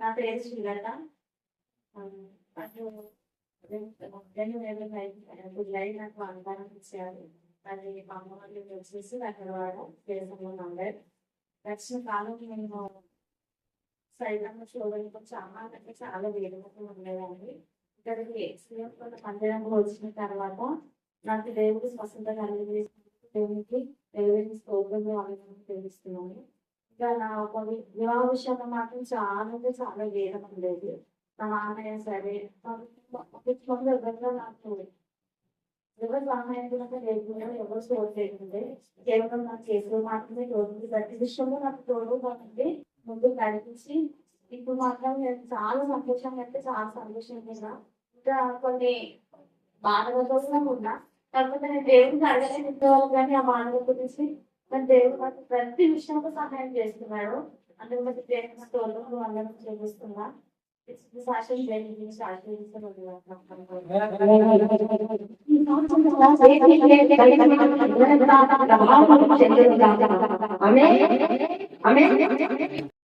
నా పేరు శ్రీలత జులై నాకు వాగ్దానం ఇచ్చారు అది మా అమ్మ వాళ్ళు వచ్చేసి అక్కడ వాడు దేశంలో నంబర్ దక్షిణ కాలం నేను సైతంలో చూడడానికి చాలా అంటే చాలా వేడుకలు ఉండేదండి ఇక్కడికి ఎక్స్పీరియన్స్ మందిరంలో వచ్చిన తర్వాత నాకు దేవుడు స్వస్థత కలిగి దేవునికి దేవుడికి స్తోత్రంలో ఆనందం తెలుస్తున్నాను ఇంకా నా ఒక వివాహ విషయంలో మాత్రం చాలా అంటే చాలా వేదం ఉండేది. మా నాన్నయ్య సరే మొదటి నాకు ఎవరు సహాయం కూడా లేకుండా ఎవరు స్టోర్ లేకుండే కేవలం నాకు చేసిన మాత్రమే తోడు ప్రతి విషయంలో నాకు తోడు కాబట్టి ముందు కనిపించి ఇప్పుడు మాత్రం నేను చాలా సంతోషంగా అంటే చాలా సంతోషంగా ఉన్నా ఇంకా కొన్ని బాధలతో కూడా ఉన్నా. కాకపోతే నేను దేవుడికి అడగలేదు ఇంతవరకు కానీ ఆ బాధల గురించి కానీ దేవుడు నాకు ప్రతి విషయంలో సహాయం చేస్తున్నాడు. అందుకు బట్టి దేవుడు తోలు అందరం చేస్తున్నా సాక్షి దేవుడిని సాక్షి ఆమె ఆమె